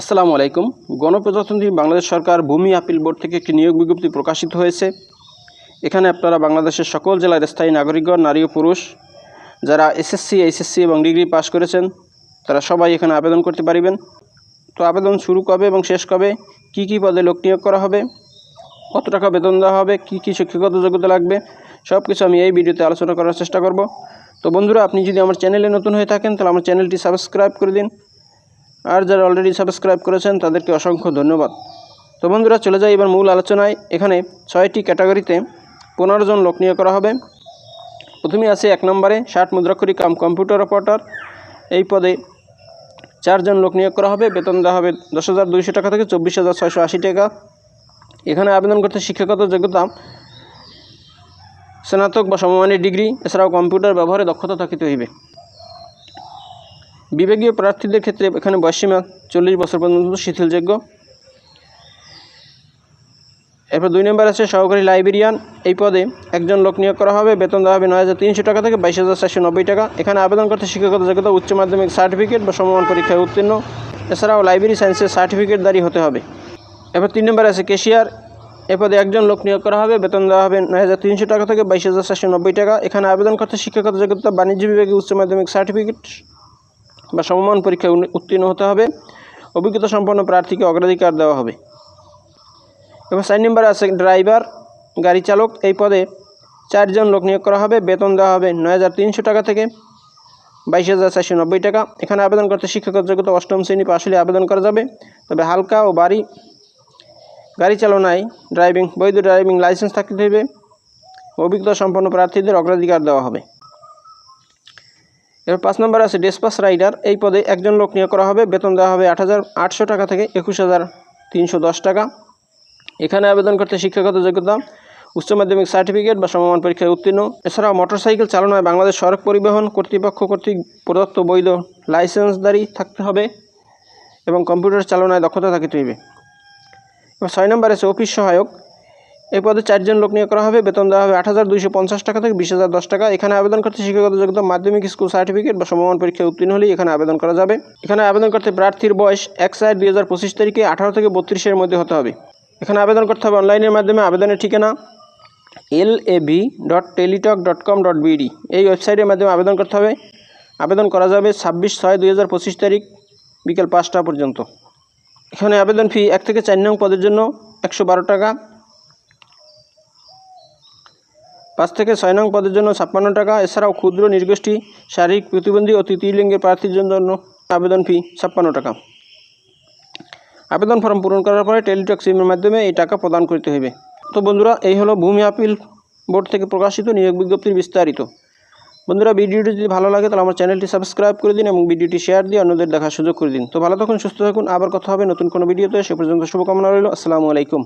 আসসালামু আলাইকুম। গণপ্রজাতন্ত্রী বাংলাদেশ সরকার ভূমি আপিল বোর্ড থেকে একটি নিয়োগ বিজ্ঞপ্তি প্রকাশিত হয়েছে। এখানে আপনারা বাংলাদেশের সকল জেলার স্থায়ী নাগরিকগণ, নারী ও পুরুষ, যারা এসএসসি, এইচএসসি এবং ডিগ্রি পাস করেছেন, তারা সবাই এখানে আবেদন করতে পারিবেন। তো আবেদন শুরু কবে এবং শেষ কবে? কি কি পদে লোক নিয়োগ করা হবে? কত টাকা বেতন দেওয়া হবে? কি কি শিক্ষাগত যোগ্যতা লাগবে? সব কিছু আমি এই ভিডিওতে আলোচনা করার চেষ্টা করব। তো বন্ধুরা, আপনি যদি আমার চ্যানেলে নতুন হয়ে থাকেন, তাহলে আমার চ্যানেলটি সাবস্ক্রাইব করে দিন। আর যারা অলরেডি সাবস্ক্রাইব করেছেন, তাদেরকে অসংখ্য ধন্যবাদ। তো বন্ধুরা, চলে যাই এবার মূল আলোচনায়। এখানে ছয়টি ক্যাটাগরিতে পনেরো জন লোক নিয়োগ করা হবে। প্রথমে আছে এক নম্বরে ষাট মুদ্রাক্ষরী কাম কম্পিউটার অপারেটর। এই পদে চারজন লোক নিয়োগ করা হবে। বেতন দেওয়া হবে দশ হাজার দুইশো টাকা থেকে চব্বিশ হাজার ছয়শো আশি টাকা। এখানে আবেদন করতে শিক্ষাগত যোগ্যতা, স্নাতক বা সমমানের ডিগ্রি, এছাড়াও কম্পিউটার ব্যবহারে দক্ষতা থাকিতে হইবে। বিভাগীয় প্রার্থীদের ক্ষেত্রে এখানে বয়সীমা চল্লিশ বছর পর্যন্ত শিথিলযোগ্য। এরপর দুই নম্বর আছে সহকারী লাইব্রেরিয়ান। এই পদে একজন লোক নিয়োগ করা হবে। বেতন দেওয়া হবে নয় হাজার তিনশো টাকা থেকে বাইশ হাজার চারশো নব্বই টাকা। এখানে আবেদন করতে শিক্ষাগত যোগ্যতা, উচ্চ মাধ্যমিক সার্টিফিকেট বা সমমান পরীক্ষায় উত্তীর্ণ। এছাড়াও লাইব্রেরি সায়েন্সের সার্টিফিকেট সার্টিফিকেটদারি হতে হবে। এরপর তিন নম্বর আছে কেশিয়ার। এ পদে একজন লোক নিয়োগ করা হবে। বেতন দেওয়া হবে নয় হাজার তিনশো টাকা থেকে বাইশ হাজার চারশো নব্বই টাকা। এখানে আবেদন করতে শিক্ষাগত যোগ্যতা, বাণিজ্য বিভাগে উচ্চ মাধ্যমিক সার্টিফিকেট বা সমমান পরীক্ষায় উত্তীর্ণ হতে হবে। অভিজ্ঞতা সম্পন্ন প্রার্থীকে অগ্রাধিকার দেওয়া হবে। এবং চার নম্বরে আছে ড্রাইভার, গাড়ি চালক। এই পদে চারজন লোক নিয়োগ করা হবে। বেতন দেওয়া হবে নয় হাজার তিনশো টাকা থেকে বাইশ হাজার চারশো নব্বই টাকা। এখানে আবেদন করতে শিক্ষাগত যোগ্যতা অষ্টম শ্রেণি পাশ হলে আবেদন করা যাবে। তবে হালকা ও বাড়ি গাড়ি চালনায় ড্রাইভিং, বৈধ ড্রাইভিং লাইসেন্স থাকতে হবে। অভিজ্ঞতা সম্পন্ন প্রার্থীদের অগ্রাধিকার দেওয়া হবে। এবার পাঁচ নম্বর আছে, ডেসপাস রাইডার। এই পদে একজন লোক নিয়োগ করা হবে। বেতন দেওয়া হবে আট হাজার আটশো টাকা থেকে একুশ টাকা। এখানে আবেদন করতে শিক্ষাগত যোগ্যতা, উচ্চ মাধ্যমিক সার্টিফিকেট বা সমমান পরীক্ষায় উত্তীর্ণ। এছাড়াও মোটরসাইকেল চালনায় বাংলাদেশ সড়ক পরিবহন কর্তৃপক্ষ কর্তৃক প্রদত্ত বৈধ লাইসেন্সদারি থাকতে হবে এবং কম্পিউটার চালনায় দক্ষতা থাকিতে হইবে। এবার ছয় নম্বর আছে, অফিস সহায়ক। এই পদে চারজন লোক নিয়োগ করা হবে। বেতন দেওয়া হবে আট হাজার দুইশো পঞ্চাশ টাকা থেকে বিশ হাজার দশ টাকা। এখানে আবেদন করতে শিক্ষাগত যোগ্যতা, মাধ্যমিক স্কুল সার্টিফিকেট বা সমমান পরীক্ষায় উত্তীর্ণ হলেই এখানে আবেদন করা যাবে। এখানে আবেদন করতে প্রার্থীর বয়স এক চার দুই হাজার পঁচিশ তারিখে আঠারো থেকে বত্রিশের মধ্যে হতে হবে। এখানে আবেদন করতে হবে অনলাইনের মাধ্যমে আবেদনের ঠিকানা L A V dot Teletalk dot com dot BD এই ওয়েবসাইটের মাধ্যমে আবেদন করতে হবে। আবেদন করা যাবে ছাব্বিশ ছয় দুই হাজার পঁচিশ তারিখ বিকেল পাঁচটা পর্যন্ত। এখানে আবেদন ফি এক থেকে চার নং পদের জন্য একশো বারো টাকা। পাঁচ থেকে ছয় নং পদের জন্য ছাপ্পান্ন টাকা। এছাড়াও ক্ষুদ্র, নির্গোষ্ঠী, শারীরিক প্রতিবন্ধী ও তৃতীয় লিঙ্গের প্রার্থীর জন্য আবেদন ফি ছাপ্পান্ন টাকা। আবেদন ফর্ম পূরণ করার পরে টেলিটক সিমের মাধ্যমে এই টাকা প্রদান করতে হবে তো বন্ধুরা, এই হলো ভূমি আপিল বোর্ড থেকে প্রকাশিত নিয়োগ বিজ্ঞপ্তির বিস্তারিত। বন্ধুরা, ভিডিওটি যদি ভালো লাগে, তাহলে আমার চ্যানেলটি সাবস্ক্রাইব করে দিন এবং ভিডিওটি শেয়ার দিয়ে অন্যদের দেখার সুযোগ করে দিন। তো ভালো থাকুন, সুস্থ থাকুন, আবার কথা হবে নতুন কোনো ভিডিওতে। সে পর্যন্ত শুভকামনা রইল, আসসালামু আলাইকুম।